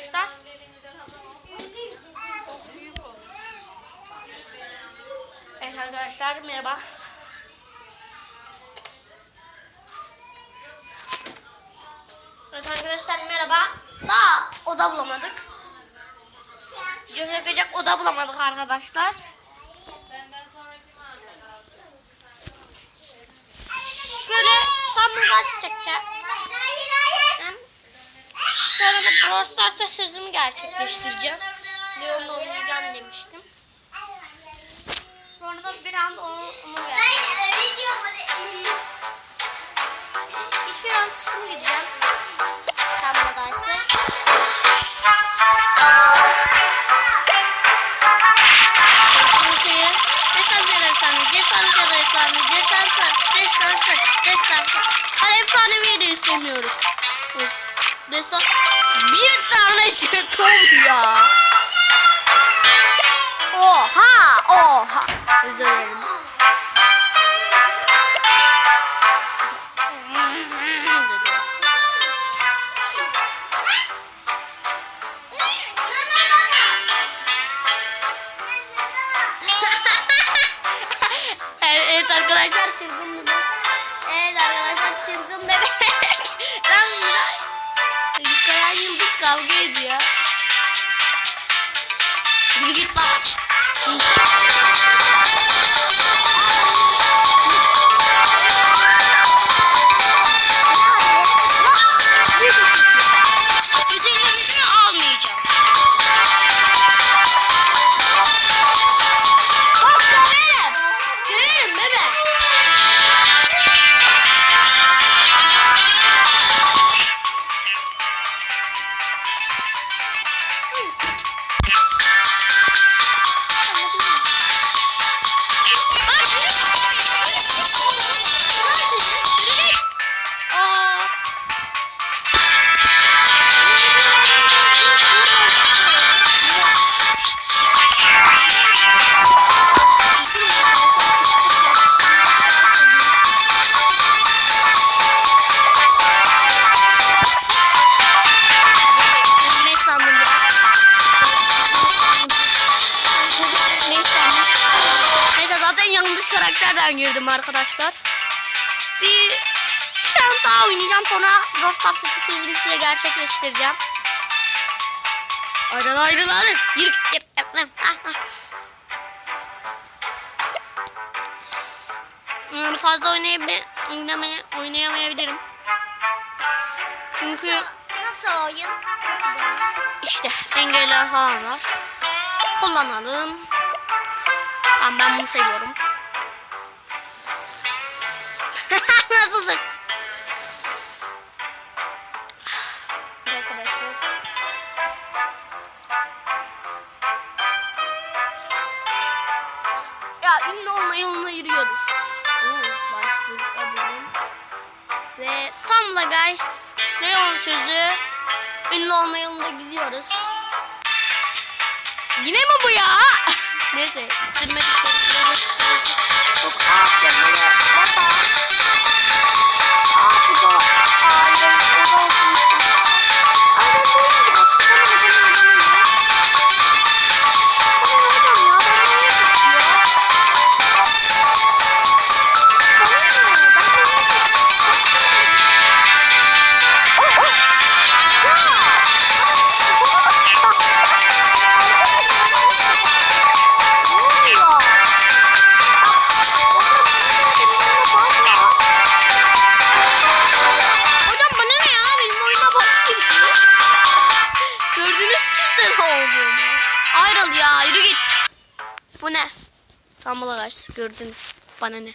arkadaşlar. Evet arkadaşlar merhaba. Evet arkadaşlar merhaba. Daha oda bulamadık. Video çekecek oda bulamadık arkadaşlar. Şöyle İstanbul'da çekeceğim. Hem Sonra da Brawl Stars'ta sözümü gerçekleştireceğim. Leon'la oynayacağım demiştim. Sonra da bir anda onu, onu verdim. İki round gideceğim. Tamam arkadaşlar. Oha, oha. Özür dilerim. evet, arkadaşlar çılgın bebek. Evet arkadaşlar çılgın kavga ediyor. Yürü git bak. やったー! Arkadaşlar. Bir sen daha oynayacağım sonra Rostar Fıkı sözünü size gerçekleştireceğim. Ayrıl ayrıl ayrıl. Yürü git. Ah, ah. Yani fazla oynayabilir, oynamaya, oynayamayabilirim. Çünkü Nasıl oyun? Nasıl bir oyun? işte engeller falan var. Kullanalım. Tamam ben bunu seviyorum. Arkadaşlar. Ya ünlü olma yoluna yürüyoruz. Oo, başlayalım. Ve İstanbul'a guys. Leon sözü. Ünlü olma yolunda gidiyoruz. Yine mi bu ya? Neyse. Çok ağır yanıyor. Baba. Aa olduğunu. Ayrıl ya yürü git. Bu ne? Sambala karşısı gördünüz. Bana ne?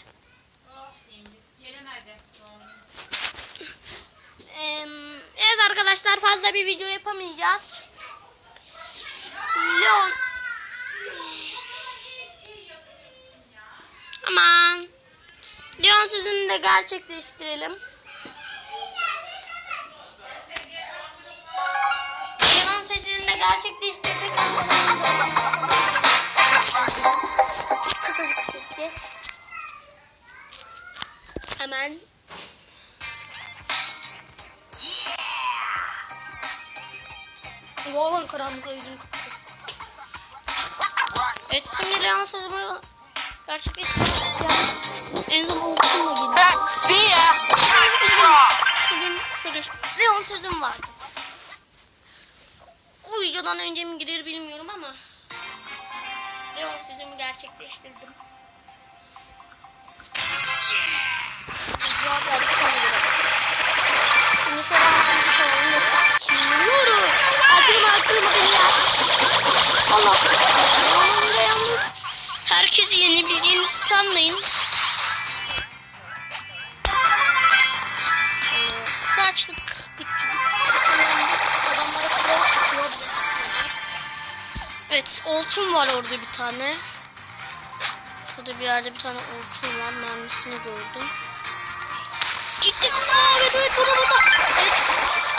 Evet arkadaşlar fazla bir video yapamayacağız. Leon. Aman. Leon sözünü de gerçekleştirelim. Gerçekleştirdik. Kısacık bir Hemen Oğlum karanlıkla yüzüm çıktı. Evet şimdi Leon sözümü gerçekleştirdim. En son okumla gidiyor. Ya! Bugün şöyle Leon sözüm vardı. O videodan önce mi gider bilmiyorum ama Leon sözümü gerçekleştirdim. Olçum var orada bir tane. Şurada bir yerde bir tane olçum var. Mermisini gördüm. Ciddi. Aa, evet evet burada burada. Evet.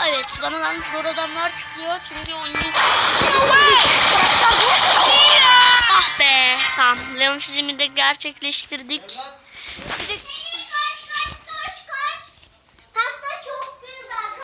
Evet bana lan zor adamlar çıkıyor çünkü oyuncu Ah be. Tamam. Leon çizimi de gerçekleştirdik.